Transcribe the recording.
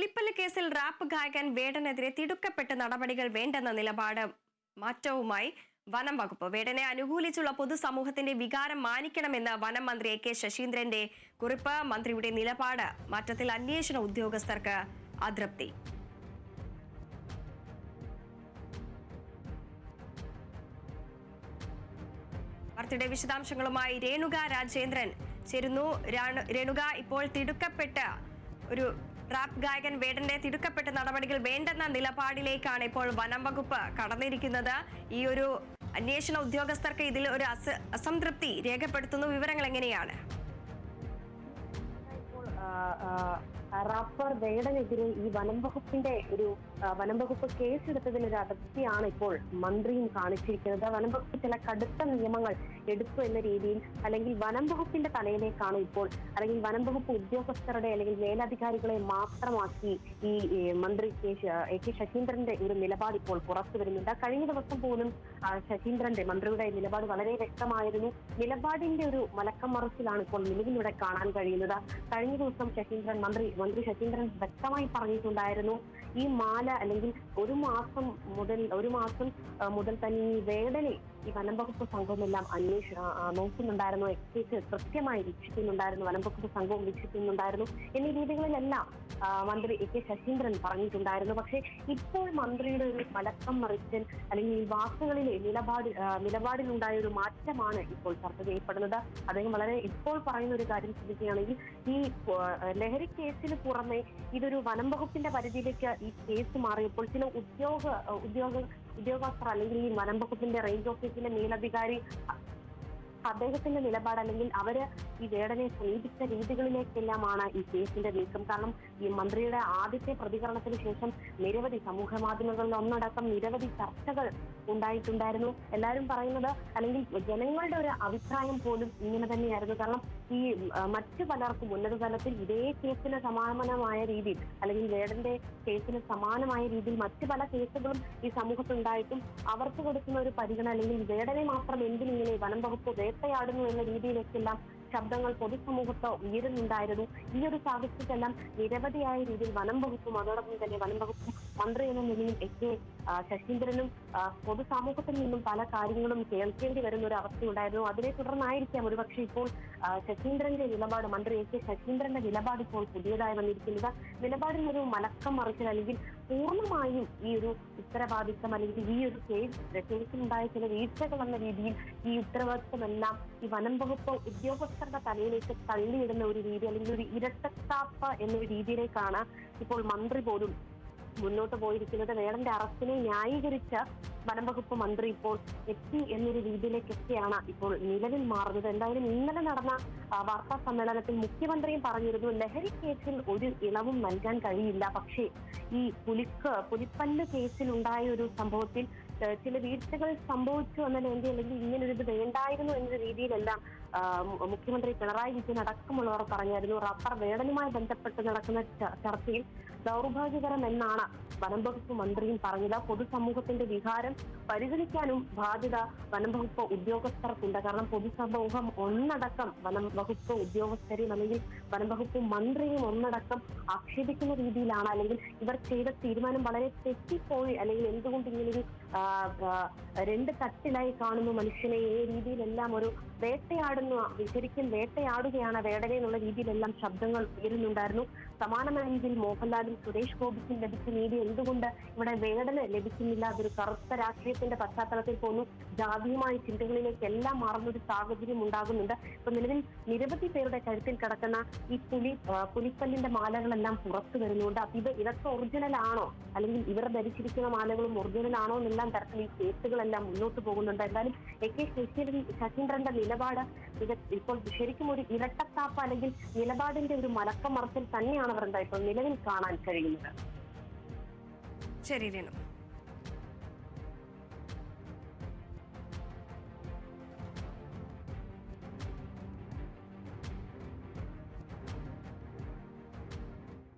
പുലിപ്പല്ല് കേസിൽ റാപ്പ് ഗായകൻ വേടനെതിരെ തിടുക്കപ്പെട്ട നടപടികൾ വേണ്ടെന്ന നിലപാട് മാറ്റവുമായി വനം വകുപ്പ്. വേടനെ അനുകൂലിച്ചുള്ള പൊതുസമൂഹത്തിന്റെ വികാരം മാനിക്കണമെന്ന് വനം മന്ത്രി എ കെ ശശീന്ദ്രന്റെ കുറിപ്പ്. മന്ത്രിയുടെ നിലപാട് മാറ്റത്തിൽ അന്വേഷണ ഉദ്യോഗസ്ഥർക്ക് അതൃപ്തി. വാർത്തയുടെ വിശദാംശങ്ങളുമായി രേണുക രാജേന്ദ്രൻ ചേരുന്നു. രേണുക ഇപ്പോൾ തിടുക്കപ്പെട്ട ഒരു റാപ്പ് ഗായകൻ വേടന്റെ തിടുക്കപ്പെട്ട നടപടികൾ വേണ്ടെന്ന നിലപാടിലേക്കാണ് ഇപ്പോൾ വനം വകുപ്പ് കടന്നിരിക്കുന്നത്. ഈ ഒരു അന്വേഷണ ഉദ്യോഗസ്ഥർക്ക് ഇതിൽ ഒരു അസ അസംതൃപ്തി രേഖപ്പെടുത്തുന്നു. വിവരങ്ങൾ എങ്ങനെയാണ്? റാപ്പർ വേടനെതിരെ ഈ വനം വകുപ്പിന്റെ ഒരു വനം വകുപ്പ് കേസെടുത്തതിന് ഒരു അതൃപ്തിയാണ് ഇപ്പോൾ മന്ത്രിയും കാണിച്ചിരിക്കുന്നത്. വനം വകുപ്പ് ചില കടുത്ത നിയമങ്ങൾ എടുത്തു എന്ന രീതിയിൽ അല്ലെങ്കിൽ വനം വകുപ്പിന്റെ തലയിലേക്കാണ് ഇപ്പോൾ അല്ലെങ്കിൽ വനം വകുപ്പ് ഉദ്യോഗസ്ഥരുടെ അല്ലെങ്കിൽ മേലധികാരികളെ മാത്രമാക്കി ഈ മന്ത്രി കെ എ കെ ശശീന്ദ്രന്റെ ഒരു നിലപാട് ഇപ്പോൾ പുറത്തു വരുന്നുണ്ട്. കഴിഞ്ഞ ദിവസം പോലും ശശീന്ദ്രന്റെ മന്ത്രിയുടെ നിലപാട് വളരെ വ്യക്തമായിരുന്നു. നിലപാടിന്റെ ഒരു മലക്കം മറിച്ചിലാണ് ഇപ്പോൾ നിലവിലൂടെ കാണാൻ കഴിയുന്നത്. കഴിഞ്ഞ ദിവസം ശശീന്ദ്രൻ മന്ത്രി മന്ത്രി ശശീന്ദ്രൻ വ്യക്തമായി പറഞ്ഞിട്ടുണ്ടായിരുന്നു. ഈ മാല അല്ലെങ്കിൽ ഒരു മാസം മുതൽ ഒരു മാസം മുതൽ തന്നെ ഈ വേടനെ ഈ വനം വകുപ്പ് സംഘമെല്ലാം അന്വേഷ നോക്കുന്നുണ്ടായിരുന്നു. എക്സൈസ് കൃത്യമായി വീക്ഷിക്കുന്നുണ്ടായിരുന്നു. വനം വകുപ്പ് സംഘവും വീക്ഷിക്കുന്നുണ്ടായിരുന്നു. എന്നീ രീതികളിലെല്ലാം മന്ത്രി എ കെ ശശീന്ദ്രൻ പറഞ്ഞിട്ടുണ്ടായിരുന്നു. പക്ഷേ ഇപ്പോൾ മന്ത്രിയുടെ ഒരു മലക്കം മറിച്ചൽ അല്ലെങ്കിൽ ഈ വാക്കുകളിലെ നിലപാട് നിലപാടിലുണ്ടായ ഒരു മാറ്റമാണ് ഇപ്പോൾ ചർച്ച ചെയ്യപ്പെടുന്നത്. അദ്ദേഹം വളരെ ഇപ്പോൾ പറയുന്ന ഒരു കാര്യം ശ്രദ്ധിക്കുകയാണെങ്കിൽ ഈ ലഹരി കേസിന് പുറമെ ഇതൊരു വനം വകുപ്പിന്റെ പരിധിയിലേക്ക് ഈ കേസ് മാറിയപ്പോൾ ചില ഉദ്യോഗ ഉദ്യോഗ ഉദ്യോഗസ്ഥർ അല്ലെങ്കിൽ ഈ വനം റേഞ്ച് ഓഫീസിലെ മേലധികാരി അദ്ദേഹത്തിന്റെ നിലപാട് അല്ലെങ്കിൽ അവർ ഈ വേടനെ സമീപിച്ച രീതികളിലേക്കെല്ലാമാണ് ഈ കേസിന്റെ നീക്കം. കാരണം ഈ മന്ത്രിയുടെ ആദ്യത്തെ പ്രതികരണത്തിന് ശേഷം നിരവധി സമൂഹ മാധ്യമങ്ങളിൽ ഒന്നടക്കം നിരവധി ചർച്ചകൾ ഉണ്ടായിട്ടുണ്ടായിരുന്നു. എല്ലാവരും പറയുന്നത് അല്ലെങ്കിൽ ജനങ്ങളുടെ ഒരു അഭിപ്രായം പോലും ഇങ്ങനെ തന്നെയായിരുന്നു. കാരണം ഈ മറ്റു പലർക്കും ഉന്നത തലത്തിൽ ഇതേ കേസിന് സമാനമായ രീതിയിൽ അല്ലെങ്കിൽ വേടന്റെ കേസിന് സമാനമായ രീതിയിൽ മറ്റു പല കേസുകളും ഈ സമൂഹത്തുണ്ടായിട്ടും അവർക്ക് കൊടുക്കുന്ന ഒരു പരിഗണന അല്ലെങ്കിൽ വേടനെ മാത്രം എന്തിനിങ്ങനെ വനം വകുപ്പ് വേട്ടയാടുന്നു എന്ന രീതിയിലേക്കെല്ലാം ശബ്ദങ്ങൾ പൊതുസമൂഹത്ത് ഉയരുന്നുണ്ടായിരുന്നു. ഈ ഒരു സാഹചര്യത്തെല്ലാം നിരവധിയായ രീതിയിൽ വനം വകുപ്പും അതോടൊപ്പം തന്നെ വനം വകുപ്പും മന്ത്രി എന്ന നിലയിൽ എ കെ ശശീന്ദ്രനും പൊതുസമൂഹത്തിൽ നിന്നും പല കാര്യങ്ങളും കേൾക്കേണ്ടി വരുന്ന ഒരു അവസ്ഥയുണ്ടായിരുന്നു. അതിനെ തുടർന്നായിരിക്കാം ഒരുപക്ഷെ ഇപ്പോൾ ശശീന്ദ്രന്റെ നിലപാട് മന്ത്രി എ കെ ശശീന്ദ്രന്റെ നിലപാട് ഇപ്പോൾ പുതിയതായി വന്നിരിക്കുന്നത്. നിലപാടിൽ ഒരു മലക്കം മറിച്ചൽ അല്ലെങ്കിൽ പൂർണമായും ഈ ഒരു ഉത്തരവാദിത്തം അല്ലെങ്കിൽ ഈ ഒരു കേസ് കേസിലുണ്ടായ ചില വീഴ്ചകൾ എന്ന രീതിയിൽ ഈ ഉത്തരവാദിത്തമെല്ലാം ഈ വനം വകുപ്പ് ഉദ്യോഗസ്ഥരുടെ തലയിലേക്ക് തള്ളിയിടുന്ന ഒരു രീതി അല്ലെങ്കിൽ ഒരു ഇരട്ടത്താപ്പ് എന്നൊരു രീതിയിലേക്കാണ് ഇപ്പോൾ മന്ത്രി പോലും മുന്നോട്ട് പോയിരിക്കുന്നത്. വേടന്റെ അറസ്റ്റിനെ ന്യായീകരിച്ച വനം വകുപ്പ് മന്ത്രി ഇപ്പോൾ എത്തി എന്നൊരു രീതിയിലേക്കൊക്കെയാണ് ഇപ്പോൾ നിലവിൽ മാറുന്നത്. എന്തായാലും ഇന്നലെ നടന്ന വാർത്താ സമ്മേളനത്തിൽ മുഖ്യമന്ത്രിയും പറഞ്ഞിരുന്നു ലഹരി കേസിൽ ഒരു ഇളവും നൽകാൻ കഴിയില്ല. പക്ഷേ ഈ പുലിക്ക് പുലിപ്പല്ല് കേസിൽ ഉണ്ടായ ഒരു സംഭവത്തിൽ ചില വീഴ്ചകൾ സംഭവിച്ചു എന്ന രീതി അല്ലെങ്കിൽ ഇങ്ങനൊരു ഇത് വേണ്ടായിരുന്നു എന്ന രീതിയിലെല്ലാം മുഖ്യമന്ത്രി പിണറായി വിജയൻ അടക്കമുള്ളവർ പറഞ്ഞായിരുന്നു. റബ്ബർ വേടനുമായി ബന്ധപ്പെട്ട് നടക്കുന്ന ചർച്ചയിൽ ദൗർഭാഗ്യകരം എന്നാണ് വനം വകുപ്പ് മന്ത്രിയും പറഞ്ഞത്. പൊതുസമൂഹത്തിന്റെ വികാരം പരിഗണിക്കാനും ബാധ്യത വനം വകുപ്പ് ഉദ്യോഗസ്ഥർക്കുണ്ട്. കാരണം പൊതുസമൂഹം ഒന്നടക്കം വനം വകുപ്പ് ഉദ്യോഗസ്ഥരെയും അല്ലെങ്കിൽ വനം വകുപ്പ് മന്ത്രിയും ഒന്നടക്കം ആക്ഷേപിക്കുന്ന രീതിയിലാണ്. അല്ലെങ്കിൽ ഇവർ ചെയ്ത തീരുമാനം വളരെ തെറ്റിപ്പോയി. അല്ലെങ്കിൽ എന്തുകൊണ്ട് ഇങ്ങനൊരു രണ്ട് തട്ടിലായി കാണുന്നു മനുഷ്യനെ ഈ രീതിയിലെല്ലാം ഒരു വേട്ടയാടുന്നു ശരിക്കും വേട്ടയാടുകയാണ് വേടനെ എന്നുള്ള രീതിയിലെല്ലാം ശബ്ദങ്ങൾ ഉയരുന്നുണ്ടായിരുന്നു. സമാനമായ രീതിയിൽ മോഹൻലാലും സുരേഷ് ഗോപിക്കും ലഭിച്ച നീതി എന്തുകൊണ്ട് ഇവിടെ വേടന് ലഭിക്കുന്നില്ല? അതൊരു കറുത്ത രാഷ്ട്രീയത്തിന്റെ പശ്ചാത്തലത്തിൽ പോലും ജാതീയമായ ചിന്തകളിലേക്ക് എല്ലാം മാറുന്ന ഒരു സാഹചര്യം ഉണ്ടാകുന്നുണ്ട്. ഇപ്പൊ നിലവിൽ നിരവധി പേരുടെ കഴുത്തിൽ കിടക്കുന്ന ഈ പുലി പുലിപ്പല്ലിന്റെ മാലകളെല്ലാം പുറത്തു വരുന്നുണ്ട്. ഇത് ഇതൊക്കെ ഒറിജിനൽ ആണോ? അല്ലെങ്കിൽ ഇവർ ധരിച്ചിരിക്കുന്ന മാലകളും ഒറിജിനൽ ആണോ എന്നെല്ലാം തരത്തിൽ ഈ കേസുകളെല്ലാം മുന്നോട്ട് പോകുന്നുണ്ട്. എന്തായാലും എ കെ ശശീന്ദ്രൻ ശശീന്ദ്രന്റെ നിലപാട് ഇപ്പോൾ ശരിക്കും ഒരു ഇരട്ടത്താപ്പ് അല്ലെങ്കിൽ നിലപാടിന്റെ ഒരു മലക്കമറച്ചിൽ തന്നെയാണ് അവർ എന്താ ഇപ്പോൾ നിലവിൽ കാണാൻ കഴിയുന്നത്. ശരി രേണു.